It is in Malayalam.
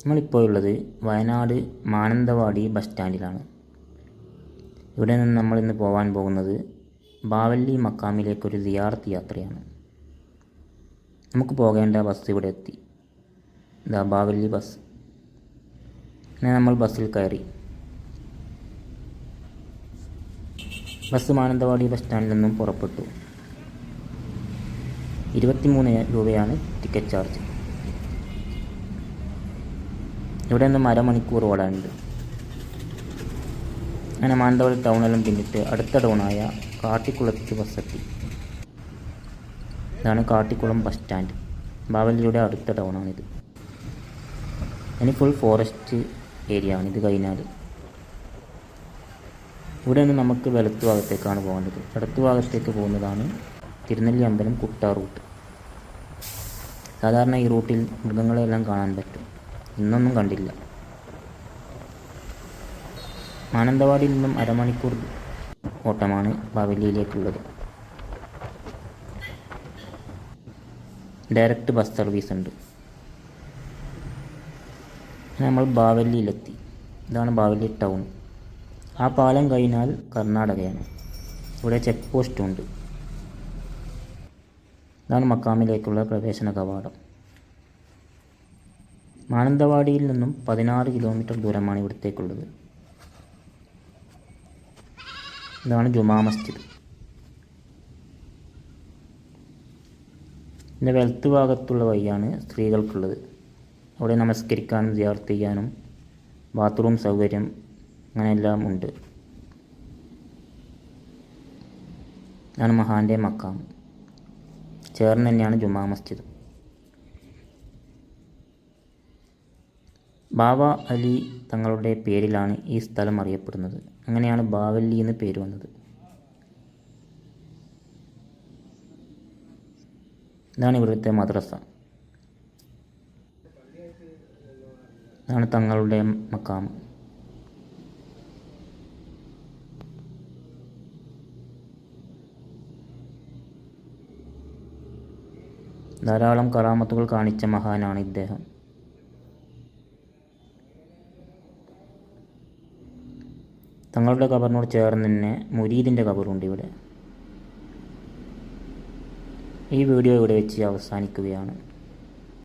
നമ്മളിപ്പോൾ ഉള്ളത് വയനാട് മാനന്തവാടി ബസ് സ്റ്റാൻഡിലാണ് ഇവിടെ നിന്ന് നമ്മൾ ഇന്ന് പോകാൻ പോകുന്നത് ബാവല്ലി മക്കാമിലേക്കൊരു സിയാറത്ത് യാത്രയാണ്. നമുക്ക് പോകേണ്ട ബസ് ഇവിടെ എത്തി. ഇതാ ബാവല്ലി ബസ് അങ്ങനെ നമ്മൾ ബസ്സിൽ കയറി. ബസ് മാനന്തവാടി ബസ് സ്റ്റാൻഡിൽ നിന്നും പുറപ്പെട്ടു. ഇരുപത്തിമൂന്ന് രൂപയാണ് ടിക്കറ്റ് ചാർജ് ഇവിടെ നിന്നും അരമണിക്കൂർ ഓടാനുണ്ട്. അങ്ങനെ മാനന്തവാടി ടൗണെല്ലാം പിന്നിട്ട് അടുത്ത ടൗണായ കാട്ടിക്കുളത്ത് ബസ്സെത്തി ഇതാണ് കാട്ടിക്കുളം ബസ് സ്റ്റാൻഡ് ബാവലിയുടെ അടുത്ത ടൗണാണിത്. ഇനി ഫുൾ ഫോറസ്റ്റ് ഏരിയ ആണ് ഇത് കഴിഞ്ഞാൽ ഇവിടെ നിന്ന് നമുക്ക് വലത്തു ഭാഗത്തേക്കാണ് പോകേണ്ടത്. ഇടത്തു ഭാഗത്തേക്ക് പോകുന്നതാണ് തിരുനെല്ലി അമ്പലം കുട്ട റൂട്ട്. സാധാരണ ഈ റൂട്ടിൽ മൃഗങ്ങളെല്ലാം കാണാൻ പറ്റും. ഇന്നൊന്നും കണ്ടില്ല. മാനന്തവാടിയിൽ നിന്നും അരമണിക്കൂർ ഓട്ടമാണ് ബാവലിയിലേക്കുള്ളത്. ഡയറക്റ്റ് ബസ് സർവീസ് ഉണ്ട്. നമ്മൾ ബാവലിയിലെത്തി. ഇതാണ് ബാവലി ടൗൺ. ആ പാലം കഴിഞ്ഞാൽ കർണാടകയാണ്. ഇവിടെ ചെക്ക് പോസ്റ്റും ഉണ്ട്. ഇതാണ് മക്കാമിലേക്കുള്ള പ്രവേശന കവാടം. മാനന്തവാടിയിൽ നിന്നും പതിനാറ് കിലോമീറ്റർ ദൂരമാണ് ഇവിടത്തേക്കുള്ളത്. ഇതാണ് ജുമാ മസ്ജിദ്. ഇതിന്റെ വലത്ത് ഭാഗത്തുള്ള വഴിയാണ് സ്ത്രീകൾക്കുള്ളത്. അവിടെ നമസ്കരിക്കാനും ചെയ്യാനും ബാത്റൂം സൗകര്യം അങ്ങനെയെല്ലാം ഉണ്ട്. ഇതാണ് മഹാന്റെ മക്കാം. ചേർന്ന് തന്നെയാണ് ജുമാ മസ്ജിദ്. ബാവ അലി തങ്ങളുടെ പേരിലാണ് ഈ സ്ഥലം അറിയപ്പെടുന്നത്. അങ്ങനെയാണ് ബാവല്ലി എന്ന് പേര് വന്നത്. ഇതാണ് ഇവിടുത്തെ മദ്രസ. ഇതാണ് തങ്ങളുടെ മക്കാം. ധാരാളം കറാമത്തുകൾ കാണിച്ച മഹാനാണ് ഇദ്ദേഹം. തങ്ങളുടെ കബറിനോട് ചേർന്ന് തന്നെ മുരീദിന്റെ കബറുണ്ട് ഇവിടെ. ഈ വീഡിയോ ഇവിടെ വെച്ച് അവസാനിക്കുകയാണ്.